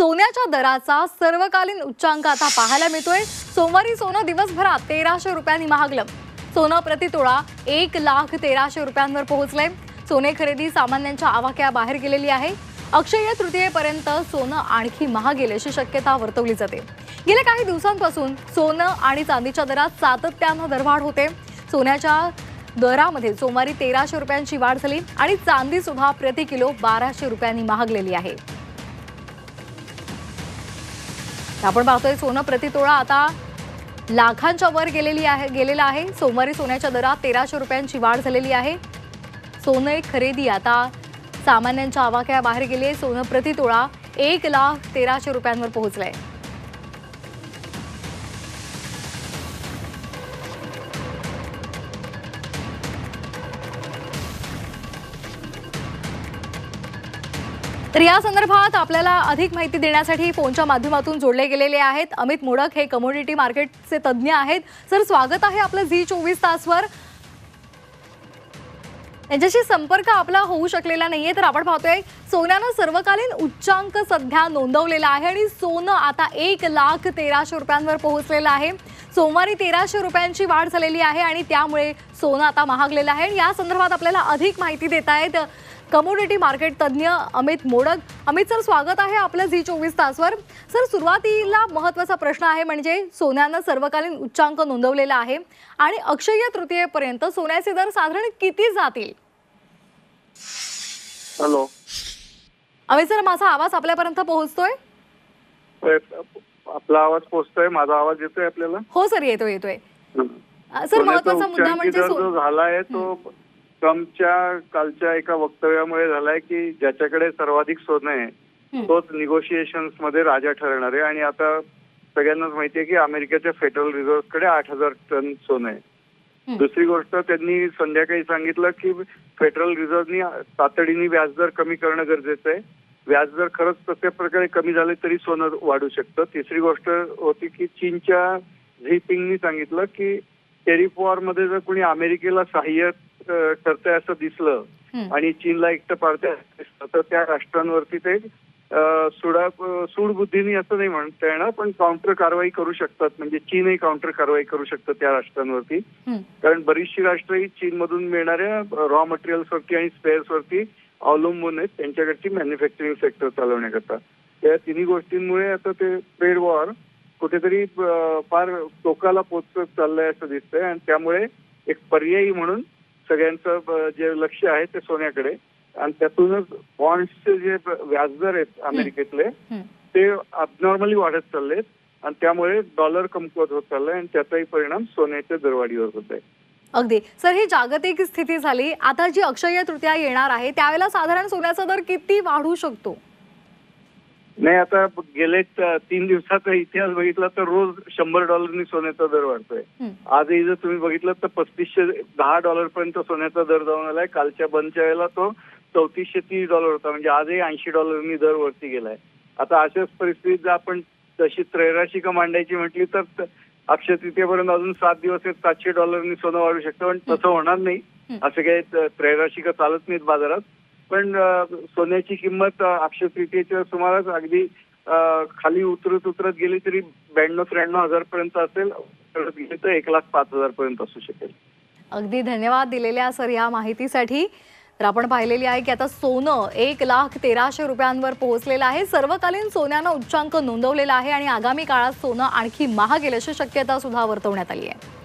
सोन्याच्या दराचा सर्वकालीन उच्चांक आता पाहायला मिळतोय. सोमवारी सोनं दिवसभरात तेराशे रुपयांनी महागलं. सोनं प्रति तोळा एक लाख तेराशे रुपयांवर पोहोचलंय. सोने खरेदी सामान्यांच्या आवाक्या बाहेर गेलेली आहे. अक्षय तृतीयेपर्यंत सोनं आणखी महागेल अशी शक्यता वर्तवली जाते. गेल्या काही दिवसांपासून सोनं आणि चांदीच्या दरात सातत्यानं दरवाढ होते. सोन्याच्या दरामध्ये सोमवारी तेराशे रुपयांची वाढ झाली आणि चांदी सुद्धा प्रति किलो बाराशे रुपयांनी महागलेली आहे. आपण पाहतोय सोनं प्रति तोळा आता लाखांच्या वर गेलेली आहे गेलेला आहे. सोमवारी सोन्याच्या दरात तेराशे रुपयांची वाढ झालेली आहे. सोनं खरेदी आता सामान्यांच्या आवाक्या बाहेर गेली आहे सोनं प्रति तोळा एक लाख तेराशे रुपयांवर पोहोचलंय. तर या संदर्भात आपल्याला अधिक माहिती देण्यासाठी फोनच्या माध्यमातून जोडले गेलेले आहेत. अमित मोडक हे कमोडिटी मार्केटचे तज्ज्ञ आहेत. सर स्वागत आहे आपलं झी चोवीस तासवर. यांच्याशी संपर्क आपला होऊ शकलेला नाहीये तर आपण पाहतोय सोन्यानं सर्वकालीन उच्चांक सध्या नोंदवलेला आहे आणि सोनं आता एक लाख तेराशे रुपयांवर पोहोचलेलं आहे. सोमवारी तेराशे रुपयांची वाढ झालेली आहे आणि त्यामुळे सोनं आता महागलेलं आहे. आणि या संदर्भात आपल्याला अधिक माहिती देत आहेत कमोडिटी मार्केट तज्ज्ञ अमित मोडक. अमित सर स्वागत आहे आपलं झी चोवीस तासवर. सर सुरुवातीला महत्त्वाचा प्रश्न आहे म्हणजे सोन्यानं सर्वकालीन उच्चांक नोंदवलेला आहे आणि अक्षय तृतीयेपर्यंत सोन्याचे दर साधारण किती जातील? हॅलो. अमित सर माझा आवाज आपल्यापर्यंत पोहोचतोय? आपला आवाज पोचतोय? माझा आवाज येतोय आपल्याला? हो सर येतोय येतोय. सर महत्त्वाचा मुद्दा म्हणजे जो झालाय तो ट्रम्पच्या कालच्या एका वक्तव्यामुळे झालाय की ज्याच्याकडे सर्वाधिक सोनं आहे. तोच निगोशिएशन्समध्ये राजा ठरणार आहे आणि आता सगळ्यांनाच माहितीये की अमेरिकेच्या फेडरल रिझर्व्हकडे आठ हजार टन सोनं आहे. दुसरी गोष्ट त्यांनी संध्याकाळी सांगितलं की फेडरल रिझर्व्हनी तातडीने व्याजदर कमी करणं गरजेचं आहे व्याजदर खरंच तशा प्रकारे कमी झाले तरी सोनं वाढू शकतं तिसरी गोष्ट होती की चीनच्या झिपिंगनी सांगितलं की टेरिफ वॉरमध्ये जर कोणी अमेरिकेला सहाय्य ठरतंय असं दिसलं. आणि चीनला एकटं पाडतंय असं दिसलं. तर त्या राष्ट्रांवरती ते सुडा सूड बुद्धीनी असं नाही म्हणता येणार पण काउंटर कारवाई करू शकतात. म्हणजे चीनही काउंटर कारवाई करू शकतं त्या राष्ट्रांवरती. कारण बरीचशी राष्ट्र ही चीनमधून मिळणाऱ्या रॉ मटेरियल्सवरती आणि स्पेअर्सवरती अवलंबून आहेत. त्यांच्याकडची मॅन्युफॅक्चरिंग सेक्टर चालवण्याकरता. त्या तिन्ही गोष्टींमुळे आता ते ट्रेड वॉर कुठेतरी फार टोकाला पोचत चाललंय असं दिसतंय. आणि त्यामुळे एक पर्यायी म्हणून सगळ्यांचं जे लक्ष आहे ते सोन्याकडे. आणि त्यातूनच बॉन्ड्सचे जे व्याजदर आहेत अमेरिकेतले. ते अबनॉर्मली वाढत चाललेत. आणि त्यामुळे डॉलर कमकुवत होत चाललाय आणि त्याचाही परिणाम सोन्याच्या दरवाढीवर होत आहे. अगदी. सर ही जागतिक स्थिती झाली. आता जी अक्षय तृतीया येणार आहे त्यावेळेला साधारण सोन्याचा दर किती वाढू शकतो? नाही आता गेले तीन दिवसाचा इतिहास बघितला तर रोज शंभर डॉलरनी सोन्याचा दर वाढतोय. आजही जर तुम्ही बघितलं तर पस्तीसशे दहा डॉलर पर्यंत सोन्याचा दर जाऊन आलाय. कालच्या बंदच्या वेळेला तो चौतीसशे तीस डॉलर होता. म्हणजे आजही ऐंशी डॉलरनी दर वरती गेलाय. आता अशाच परिस्थितीत जर आपण तशी त्रैराशिका मांडायची म्हटली तर अक्षय तृतीयेपर्यंत अजून सात दिवस सातशे डॉलरनी सोनं वाढू शकतं. पण तसं होणार नाही. असं काही त्रैराशिका चालत नाहीत बाजारात. पण सोन्याची किंमत आठशे सुमारास अगदी खाली उतरत उतरत गेली तरी ब्याण्णव त्र्याण्णव हजार पर्यंत असेल तर एक लाख पाच हजार पर्यंत असू शकेल. अगदी धन्यवाद दिलेल्या सर या माहितीसाठी. तर आपण पाहिलेली आहे की आता सोनं एक लाख तेराशे रुपयांवर पोहोचलेलं आहे. सर्वकालीन सोन्यानं उच्चांक नोंदवलेला आहे आणि आगामी काळात सोनं आणखी महाग अशी शक्यता सुद्धा वर्तवण्यात आली आहे.